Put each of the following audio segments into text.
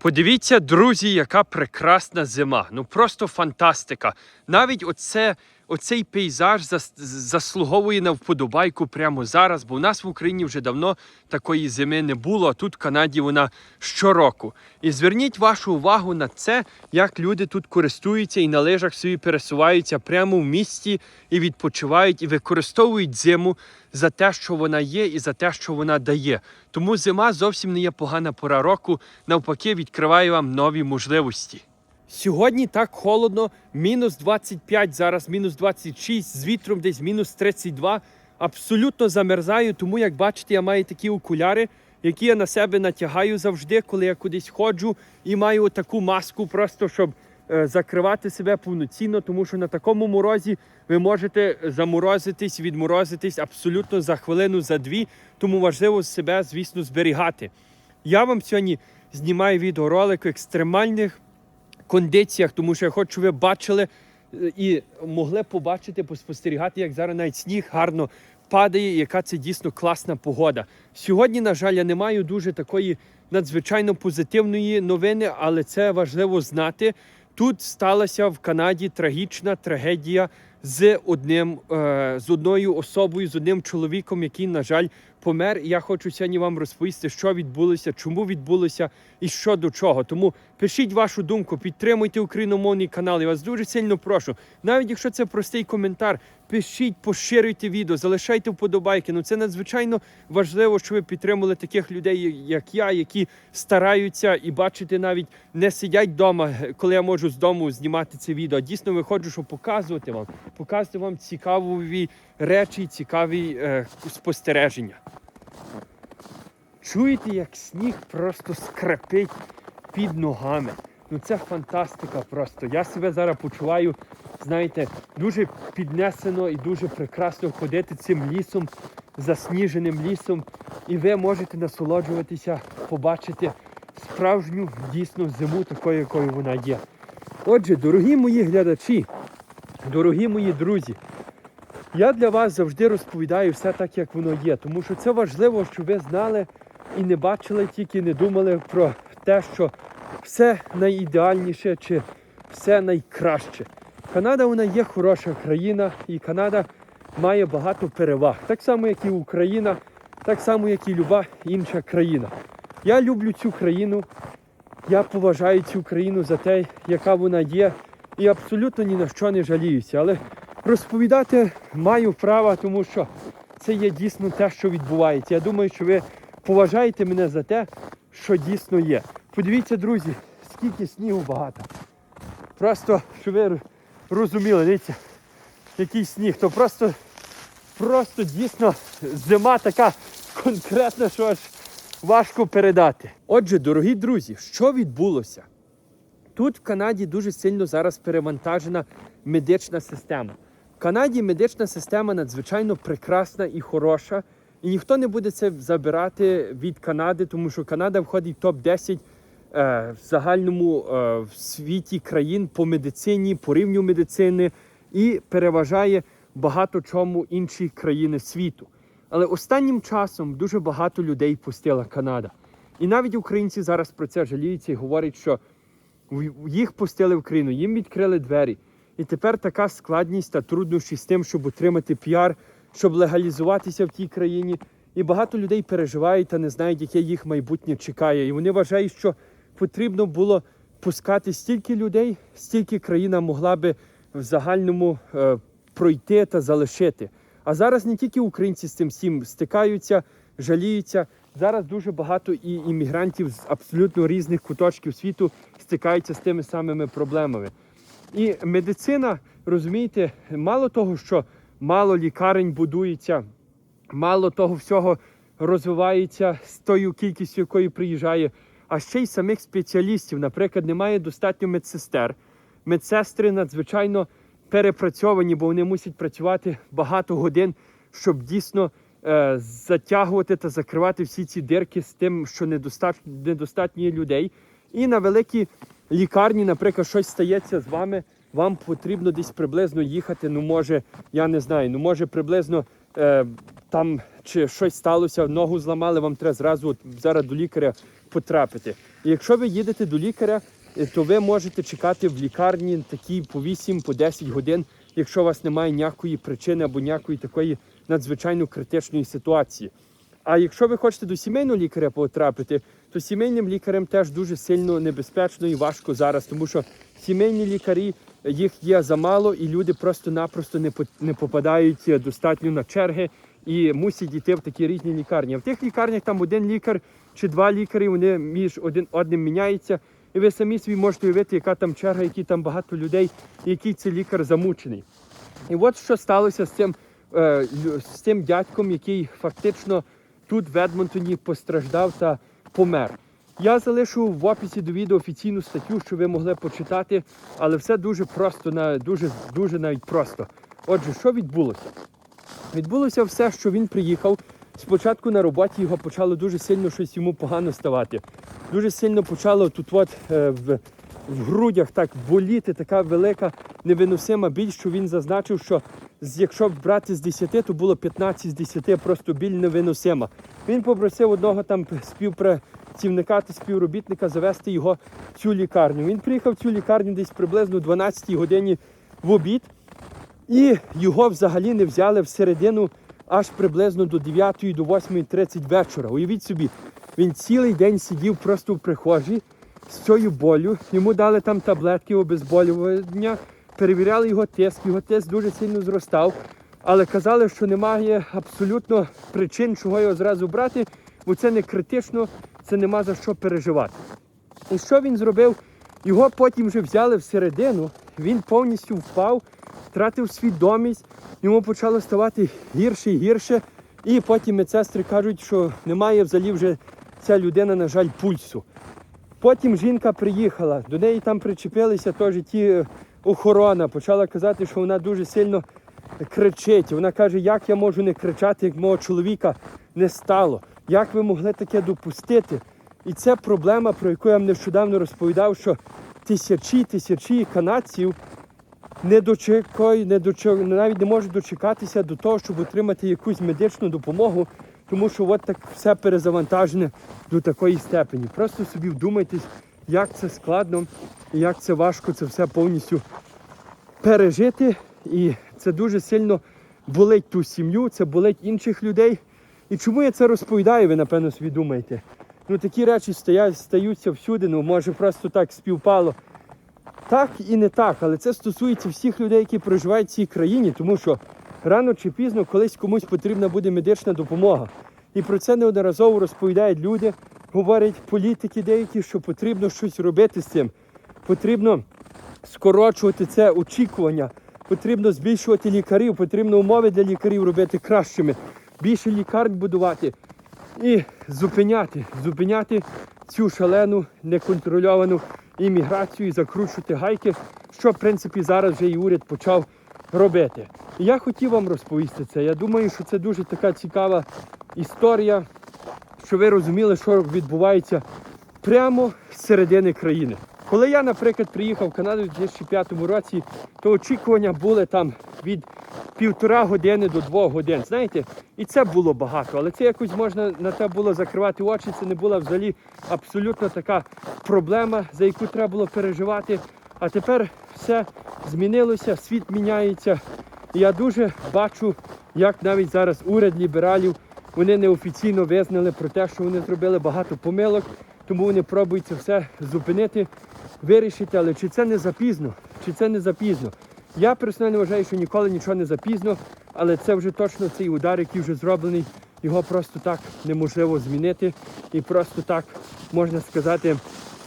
Подивіться, друзі, яка прекрасна зима. Ну просто фантастика. Навіть оце, оцей пейзаж заслуговує на вподобайку прямо зараз, бо в нас в Україні вже давно такої зими не було, а тут в Канаді вона щороку. І зверніть вашу увагу на це, як люди тут користуються і на лижах собі пересуваються прямо в місті і відпочивають, і використовують зиму за те, що вона є, і за те, що вона дає. Тому зима зовсім не є погана пора року, навпаки, відкриває вам нові можливості. Сьогодні так холодно, мінус 25, зараз мінус 26, з вітром десь мінус 32. Абсолютно замерзаю, тому як бачите, я маю такі окуляри, які я на себе натягаю завжди, коли я кудись ходжу, і маю таку маску, просто щоб е, закривати себе повноцінно, тому що на такому морозі ви можете заморозитись, відморозитись абсолютно за хвилину, за дві. Тому важливо себе, звісно, зберігати. Я вам сьогодні знімаю відеоролик екстремальних кондиціях, тому що я хочу, щоб ви бачили е, і могли побачити, поспостерігати, як зараз навіть сніг гарно падає, і яка це дійсно класна погода. Сьогодні, на жаль, я не маю дуже такої надзвичайно позитивної новини, але це важливо знати. Тут сталася в Канаді трагічна трагедія з одним е, з одною особою, з одним чоловіком, який, на жаль, помер. І я хочу сьогодні вам розповісти, що відбулося, чому відбулося і що до чого. Тому пишіть вашу думку, підтримуйте україномовний канал. Я вас дуже сильно прошу. Навіть якщо це простий коментар, пишіть, поширюйте відео, залишайте вподобайки. Ну це надзвичайно важливо, що ви підтримали таких людей, як я, які стараються і бачите, навіть не сидять вдома, коли я можу з дому знімати це відео. А Дійсно виходжу, щоб показувати вам, показувати вам цікаві речі, цікаві е, спостереження. Чуєте, як сніг просто скрипить під ногами. Ну це фантастика просто. Я себе зараз почуваю, знаєте, дуже піднесено і дуже прекрасно ходити цим лісом, засніженим лісом. І ви можете насолоджуватися, побачити справжню дійсно зиму, такою, якою вона є. Отже, дорогі мої глядачі, дорогі мої друзі, я для вас завжди розповідаю все так, як воно є, тому що це важливо, щоб ви знали і не бачили, тільки не думали про те, що все найідеальніше чи все найкраще. Канада вона є хороша країна, і Канада має багато переваг. Так само, як і Україна, так само, як і люба інша країна. Я люблю цю країну, я поважаю цю країну за те, яка вона є, і абсолютно ні на що не жаліюся. Але розповідати маю право, тому що це є дійсно те, що відбувається. Я думаю, що ви поважаєте мене за те, що дійсно є. Подивіться, друзі, скільки снігу багато. Просто, щоб ви розуміли, дивіться, який сніг. То просто, просто дійсно зима така конкретна, що аж важко передати. Отже, дорогі друзі, що відбулося? Тут в Канаді дуже сильно зараз перевантажена медична система. В Канаді медична система надзвичайно прекрасна і хороша, і ніхто не буде це забирати від Канади, тому що Канада входить в топ-10 е, в загальному е, в світі країн по медицині, по рівню медицини і переважає багато чому інші країни світу. Але останнім часом дуже багато людей пустила Канада. І навіть українці зараз про це жаліються і говорять, що їх пустили в країну, їм відкрили двері. І тепер така складність та труднощі з тим, щоб отримати піар, щоб легалізуватися в тій країні. І багато людей переживають та не знають, яке їх майбутнє чекає. І вони вважають, що потрібно було пускати стільки людей, стільки країна могла би в загальному е, пройти та залишити. А зараз не тільки українці з цим всім стикаються, жаліються. Зараз дуже багато і іммігрантів з абсолютно різних куточків світу стикаються з тими самими проблемами. І медицина, розумієте, мало того, що мало лікарень будується, мало того всього розвивається з тою кількістю, якої приїжджає, а ще й самих спеціалістів. Наприклад, немає достатньо медсестер. Медсестри надзвичайно перепрацьовані, бо вони мусять працювати багато годин, щоб дійсно е, затягувати та закривати всі ці дирки з тим, що недостатньо людей. І на великі лікарні, наприклад, щось стається з вами, вам потрібно десь приблизно їхати. Ну, може, я не знаю, ну може приблизно е, там чи щось сталося, ногу зламали, вам треба зразу от зараз до лікаря потрапити. І якщо ви їдете до лікаря, е, то ви можете чекати в лікарні такі по 8 по 10 годин, якщо у вас немає ніякої причини або ніякої такої надзвичайно критичної ситуації. А якщо ви хочете до сімейного лікаря потрапити, то сімейним лікарем теж дуже сильно небезпечно і важко зараз, тому що сімейні лікарі їх є замало, і люди просто-напросто не не попадають е, достатньо на черги і мусять йти в такі різні лікарні. А в тих лікарнях там один лікар чи два лікарі, вони між один одним міняються. І ви самі собі можете уявити, яка там черга, які там багато людей, який це лікар замучений. І от що сталося з цим, е, з цим дядьком, який фактично тут в Едмонтоні постраждав та помер. Я залишу в описі до відео офіційну статтю, що ви могли почитати, але все дуже просто, дуже, дуже навіть просто. Отже, що відбулося? Відбулося все, що він приїхав. Спочатку на роботі його почало дуже сильно щось йому погано ставати. Дуже сильно почало тут от, е, в, грудях так боліти, така велика невиносима біль, що він зазначив, що якщо брати з 10, то було 15 з 10, просто біль невиносима. Він попросив одного там співпрацівника та співробітника завести його в цю лікарню. Він приїхав в цю лікарню десь приблизно о 12 годині в обід. І його взагалі не взяли всередину аж приблизно до 9 до 8.30 вечора. Уявіть собі, він цілий день сидів просто в прихожій з цією болю. Йому дали там таблетки обезболювання, перевіряли його тиск, його тиск дуже сильно зростав. Але казали, що немає абсолютно причин, чого його зразу брати, бо це не критично, це нема за що переживати. І що він зробив? Його потім вже взяли всередину, він повністю впав, втратив свідомість, йому почало ставати гірше і гірше. І потім медсестри кажуть, що немає взагалі вже ця людина, на жаль, пульсу. Потім жінка приїхала, до неї там причепилися теж ті е, охорона, почала казати, що вона дуже сильно кричить. Вона каже, як я можу не кричати, як мого чоловіка не стало. Як ви могли таке допустити? І це проблема, про яку я вам нещодавно розповідав, що тисячі тисячі канадців не дочекають, не дочек... навіть не можуть дочекатися до того, щоб отримати якусь медичну допомогу, тому що от так все перезавантажене до такої степені. Просто собі вдумайтесь, як це складно і як це важко це все повністю пережити. І це дуже сильно болить ту сім'ю, це болить інших людей. І чому я це розповідаю, ви напевно собі думаєте? Ну такі речі стоять, стаються всюди, ну може просто так співпало. Так і не так, але це стосується всіх людей, які проживають в цій країні, тому що рано чи пізно колись комусь потрібна буде медична допомога. І про це неодноразово розповідають люди, говорять політики деякі, що потрібно щось робити з цим. Потрібно скорочувати це очікування, потрібно збільшувати лікарів, потрібно умови для лікарів робити кращими, більше лікарень будувати і зупиняти, зупиняти цю шалену неконтрольовану імміграцію і закручувати гайки, що в принципі зараз вже і уряд почав робити. Я хотів вам розповісти це. Я думаю, що це дуже така цікава історія, що ви розуміли, що відбувається прямо з середини країни. Коли я, наприклад, приїхав в Канаду у 2005 році, то очікування були там від півтора години до двох годин. Знаєте, і це було багато, але це якось можна на те було закривати очі. Це не була взагалі абсолютно така проблема, за яку треба було переживати. А тепер все змінилося, світ міняється. Я дуже бачу, як навіть зараз уряд лібералів вони неофіційно визнали про те, що вони зробили багато помилок, тому вони пробують це все зупинити, вирішити. Але чи це не запізно? Чи це не запізно? Я персонально вважаю, що ніколи нічого не запізно, але це вже точно цей удар, який вже зроблений, його просто так неможливо змінити. І просто так, можна сказати,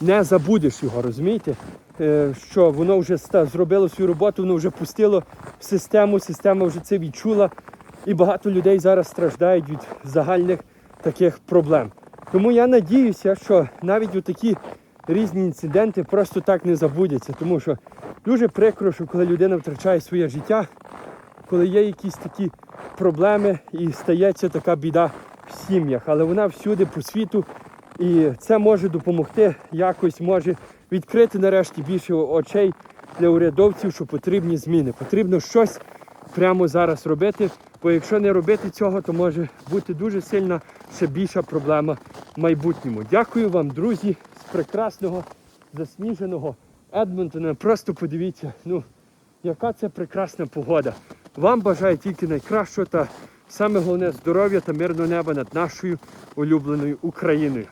не забудеш його, розумієте? Е, Що воно вже зробило свою роботу, воно вже пустило в систему, система вже це відчула. І багато людей зараз страждають від загальних таких проблем. Тому я надіюся, що навіть у такі різні інциденти просто так не забудеться. Тому що дуже прикро, що коли людина втрачає своє життя, коли є якісь такі проблеми і стається така біда в сім'ях, але вона всюди по світу. І це може допомогти якось, може відкрити нарешті більше очей для урядовців, що потрібні зміни. Потрібно щось прямо зараз робити, Бо якщо не робити цього, то може бути дуже сильна ще більша проблема в майбутньому. Дякую вам, друзі, з прекрасного засніженого Едмонтона. Просто подивіться, ну, яка це прекрасна погода. Вам бажаю тільки найкращого та саме головне здоров'я та мирного неба над нашою улюбленою Україною.